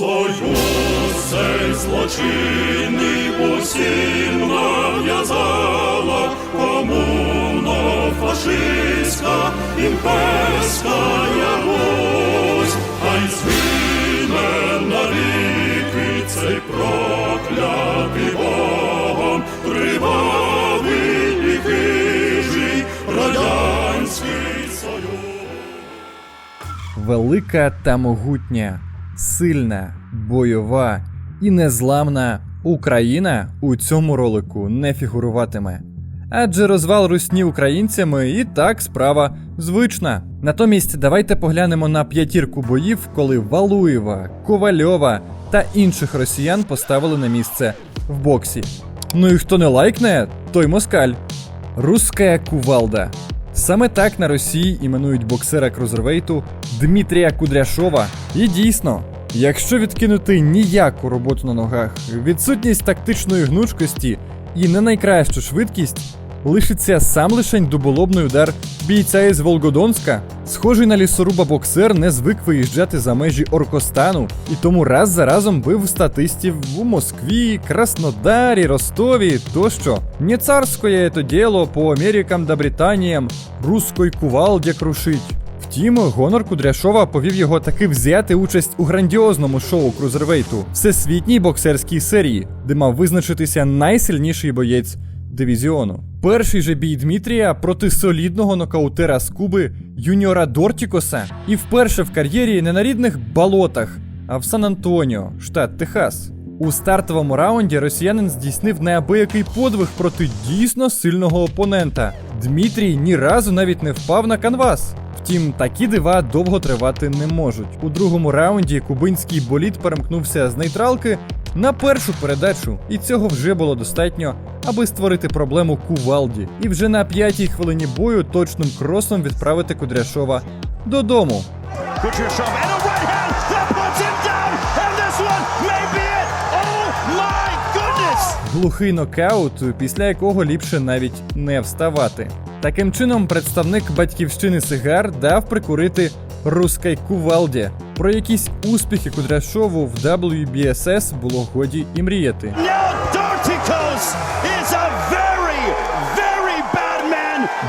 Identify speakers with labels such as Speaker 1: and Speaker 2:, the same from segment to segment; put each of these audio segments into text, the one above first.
Speaker 1: Союз цей злочинний усім нав'язала комуно фашистська імперська ось, хай згине навіки цей проклятий Богом кривавий і радянський союз.
Speaker 2: Велика та могутня, сильна, бойова і незламна Україна у цьому ролику не фігуруватиме. Адже розвал русні українцями і так справа звична. Натомість давайте поглянемо на п'ятірку боїв, коли Валуєва, Ковальова та інших росіян поставили на місце в боксі. Ну і хто не лайкне, той москаль. Русская кувалда. Саме так на Росії іменують боксера крузервейту Дмитрія Кудряшова. І дійсно, якщо відкинути ніяку роботу на ногах, відсутність тактичної гнучкості і не найкращу швидкість, лишиться сам лишень дуболобний удар бійця із Волгодонська. Схожий на лісоруба боксер не звик виїжджати за межі Оркостану і тому раз за разом бив статистів у Москві, Краснодарі, Ростові тощо. Не царськое это діло по Америкам да Британіям, руської кувалді крушить. Втім, гонор Кудряшова повів його таки взяти участь у грандіозному шоу Крузервейту всесвітній боксерській серії, де мав визначитися найсильніший боєць дивізіону. Перший же бій Дмитрія проти солідного нокаутера з Куби Юніора Дортікоса, і вперше в кар'єрі не на рідних болотах, а в Сан-Антоніо, штат Техас. У стартовому раунді росіянин здійснив неабиякий подвиг проти дійсно сильного опонента. Дмитрій ні разу навіть не впав на канвас. Втім, такі дива довго тривати не можуть. У другому раунді кубинський боліт перемкнувся з нейтралки на першу передачу, і цього вже було достатньо, аби створити проблему кувалді. І вже на п'ятій хвилині бою точним кросом відправити Кудряшова додому.
Speaker 3: Oh!
Speaker 2: Глухий нокаут, після якого ліпше навіть не вставати. Таким чином, представник батьківщини Сигар дав прикурити Рускай Кувалді. Про якісь успіхи Кудряшову в WBSS було годі і мріяти.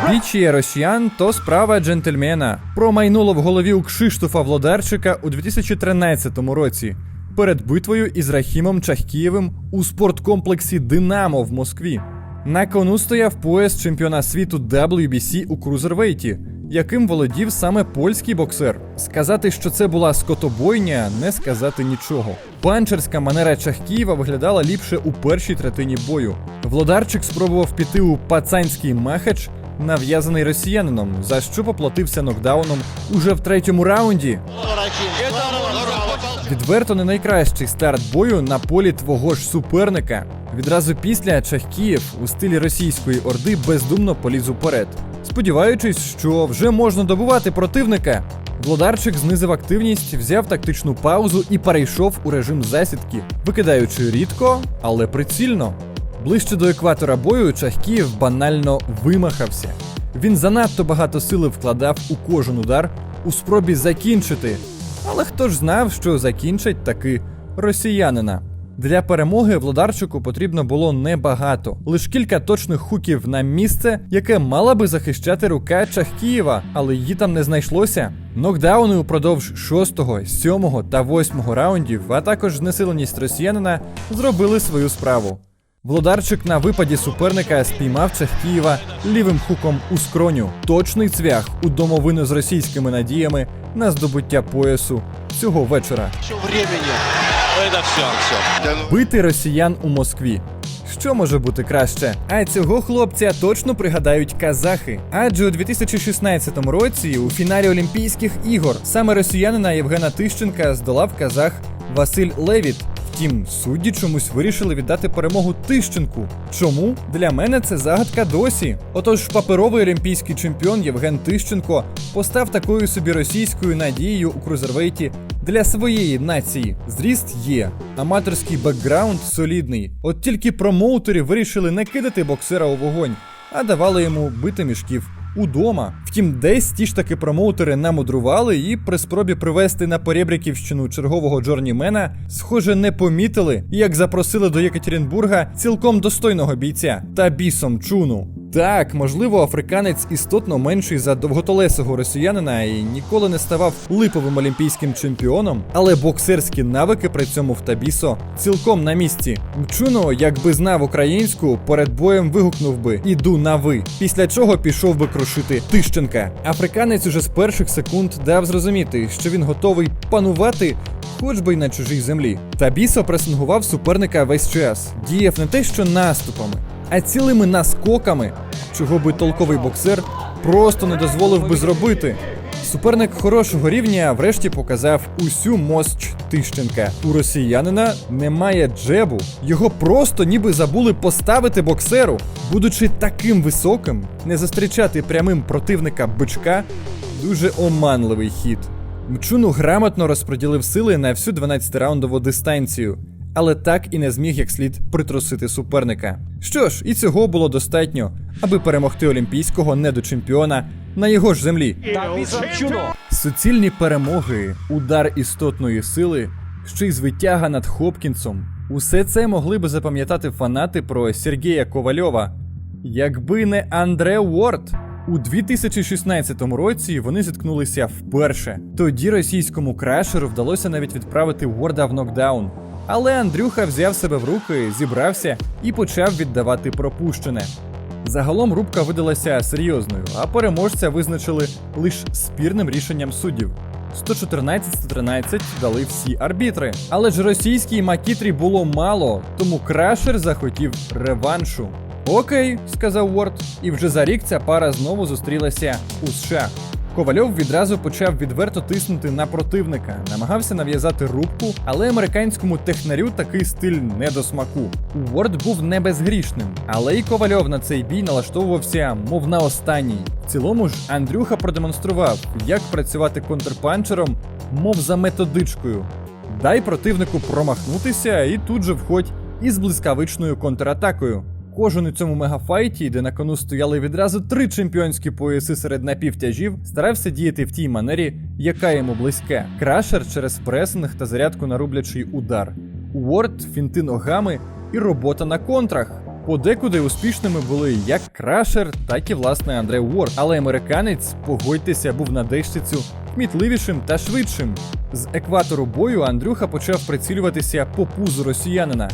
Speaker 2: Бічі росіян то справа джентльмена. Промайнуло в голові у Кшиштофа Владарчика у 2013 році перед битвою із Рахімом Чахкієвим у спорткомплексі Динамо в Москві. На кону стояв пояс чемпіона світу WBC у крузервейті, яким володів саме польський боксер. Сказати, що це була скотобойня, не сказати нічого. Панчерська манера Чахкієва виглядала ліпше у першій третині бою. Владарчик спробував піти у пацанський махач, нав'язаний росіянином, за що поплатився нокдауном уже в третьому раунді. Відверто не найкращий старт бою на полі твого ж суперника. Відразу після Чахкієв у стилі російської орди бездумно поліз уперед, сподіваючись, що вже можна добувати противника. Владарчик знизив активність, взяв тактичну паузу і перейшов у режим засідки, викидаючи рідко, але прицільно. Ближче до екватора бою Чахкієв банально вимахався. Він занадто багато сили вкладав у кожен удар у спробі закінчити. Але хто ж знав, що закінчать таки росіянина? Для перемоги Владарчику потрібно було небагато, лише кілька точних хуків на місце, яке мала би захищати рука Чахкієва, але її там не знайшлося. Нокдауни упродовж 6, 7 та 8 раундів, а також знесиленість росіянина зробили свою справу. Владарчик на випаді суперника спіймав Чахкієва лівим хуком у скроню. Точний цвях у домовину з російськими надіями на здобуття поясу цього вечора.
Speaker 4: еще времени. Это все, все.
Speaker 2: Бити росіян у Москві. Що може бути краще? А цього хлопця точно пригадають казахи. Адже у 2016 році у фіналі Олімпійських ігор саме росіянина Євгена Тищенка здолав казах Василь Левіт. Втім, судді чомусь вирішили віддати перемогу Тищенку. Чому? Для мене це загадка досі. Отож, паперовий олімпійський чемпіон Євген Тищенко постав такою собі російською надією у крузервейті для своєї нації. Зріст є, аматорський бекграунд солідний. От тільки промоутери вирішили не кидати боксера у вогонь, а давали йому бити мішків удома. Втім, десь ті ж таки промоутери намудрували і при спробі привести на Порєбриківщину чергового джорнімена, схоже, не помітили, як запросили до Єкатеринбурга цілком достойного бійця та бісом чуну. Так, можливо, африканець істотно менший за довготолесого росіянина і ніколи не ставав липовим олімпійським чемпіоном, але боксерські навики при цьому в Табісо цілком на місці. Мчуно, якби знав українську, перед боєм вигукнув би Іду на ви. Після чого пішов би крушити Тищенка. Африканець уже з перших секунд дав зрозуміти, що він готовий панувати. Хоч би й на чужій землі. Табісо пресингував суперника весь час, діяв не те, що наступами, а цілими наскоками, чого би толковий боксер просто не дозволив би зробити. Суперник хорошого рівня врешті показав усю мощ Тищенка. У росіянина немає джебу. Його просто ніби забули поставити боксеру. Будучи таким високим, не зустрічати прямим противника бичка дуже оманливий хід. Мчуну грамотно розподілив сили на всю 12-раундову дистанцію, але так і не зміг як слід притрусити суперника. Що ж, і цього було достатньо, аби перемогти олімпійського недочемпіона на його ж землі. Суцільні перемоги, удар істотної сили, ще й звитяга над Хопкінсом. Усе це могли би запам'ятати фанати про Сергія Ковальова. Якби не Андре Уорд. У 2016 році вони зіткнулися вперше. Тоді російському крашеру вдалося навіть відправити Уорда в нокдаун. Але Андрюха взяв себе в руки, зібрався і почав віддавати пропущене. Загалом рубка видалася серйозною, а переможця визначили лише спірним рішенням суддів. 114-113 дали всі арбітри. Але ж російській макітрі було мало, тому крашер захотів реваншу. Окей, сказав Уорд, і вже за рік ця пара знову зустрілася у США. Ковальов відразу почав відверто тиснути на противника, намагався нав'язати рубку, але американському технарю такий стиль не до смаку. Уорд був не безгрішним, але і Ковальов на цей бій налаштовувався, мов на останній. В цілому ж Андрюха продемонстрував, як працювати контрпанчером, мов за методичкою. Дай противнику промахнутися і тут же входь із блискавичною контратакою. Кожен у цьому мегафайті, де на кону стояли відразу три чемпіонські пояси серед напівтяжів, старався діяти в тій манері, яка йому близька. Крашер через пресинг та зарядку на рублячий удар. Уорд, фінти ногами і робота на контрах. Подекуди успішними були як Крашер, так і власне Андре Уорд. Але американець, погодьтеся, був на дещицю кмітливішим та швидшим. З екватору бою Андрюха почав прицілюватися по пузу росіянина.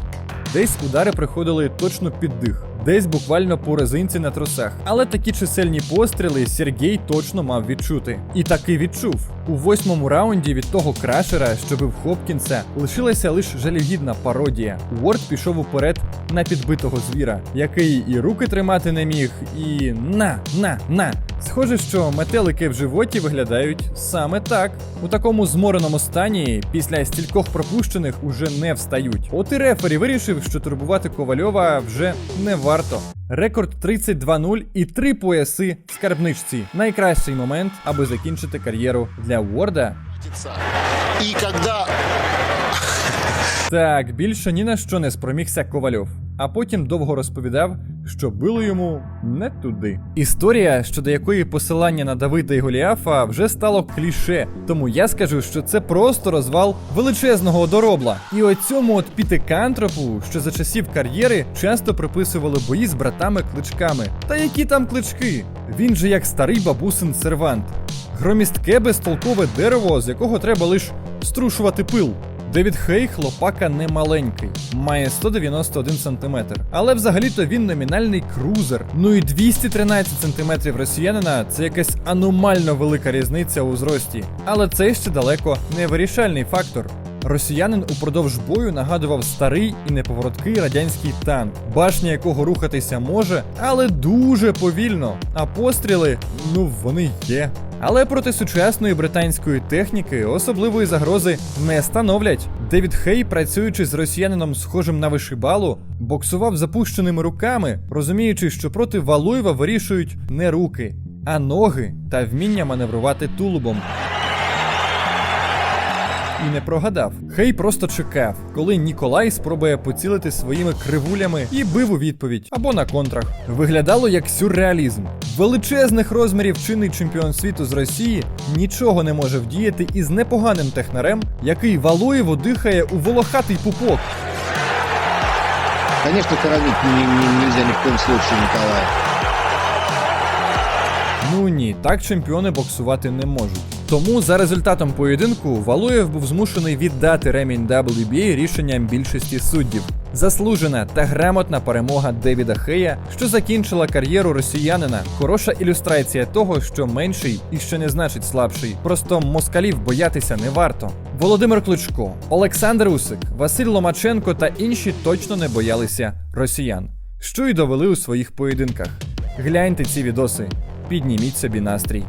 Speaker 2: Десь удари приходили точно під дих, десь буквально по резинці на тросах. Але такі чисельні постріли Сергій точно мав відчути. І таки відчув. У восьмому раунді від того крашера, що бив Хопкінса, лишилася лише жалюгідна пародія. Уорд пішов уперед на підбитого звіра, який і руки тримати не міг, і на, на, на. Схоже, що метелики в животі виглядають саме так. У такому змореному стані після стількох пропущених уже не встають. От і рефері вирішив, що турбувати Ковальова вже не варто. Рекорд 32-0 і три пояси в скарбничці. Найкращий момент, аби закінчити кар'єру для Уорда.
Speaker 5: І когда
Speaker 2: Так, більше ні на що не спромігся Ковальов. А потім довго розповідав, що било йому не туди. Історія, щодо якої посилання на Давида і Голіафа вже стало кліше, тому я скажу, що це просто розвал величезного одоробла. І оцьому от Пітекантропу, що за часів кар'єри часто приписували бої з братами-кличками. Та які там клички? Він же як старий бабусин сервант. Громістке безтолкове дерево, з якого треба лише струшувати пил. Девід Хей хлопака не маленький, має 191 см. Але взагалі-то він номінальний крузер. Ну і 213 см росіянина це якась аномально велика різниця у зрості. Але це ще далеко не вирішальний фактор. Росіянин упродовж бою нагадував старий і неповороткий радянський танк, башня якого рухатися може, але дуже повільно. А постріли, ну вони є. Але проти сучасної британської техніки особливої загрози не становлять. Девід Хей, працюючи з росіянином, схожим на вишибалу, боксував запущеними руками, розуміючи, що проти Валуєва вирішують не руки, а ноги та вміння маневрувати тулубом. І не прогадав. Хей просто чекав, коли Ніколай спробує поцілити своїми кривулями і бив у відповідь або на контрах. Виглядало як сюрреалізм. Величезних розмірів чинний чемпіон світу з Росії нічого не може вдіяти із непоганим технарем, який Валуєву дихає у волохатий пупок.
Speaker 5: Конечно, коронить не- не- нельзя ни в коем случае Николая.
Speaker 2: Ну ні, так чемпіони боксувати не можуть. Тому за результатом поєдинку Валуєв був змушений віддати ремінь WBA рішенням більшості суддів. Заслужена та грамотна перемога Девіда Хея, що закінчила кар'єру росіянина. Хороша ілюстрація того, що менший і ще не значить слабший. Просто москалів боятися не варто. Володимир Кличко, Олександр Усик, Василь Ломаченко та інші точно не боялися росіян, що й довели у своїх поєдинках. Гляньте ці відоси, підніміть собі настрій.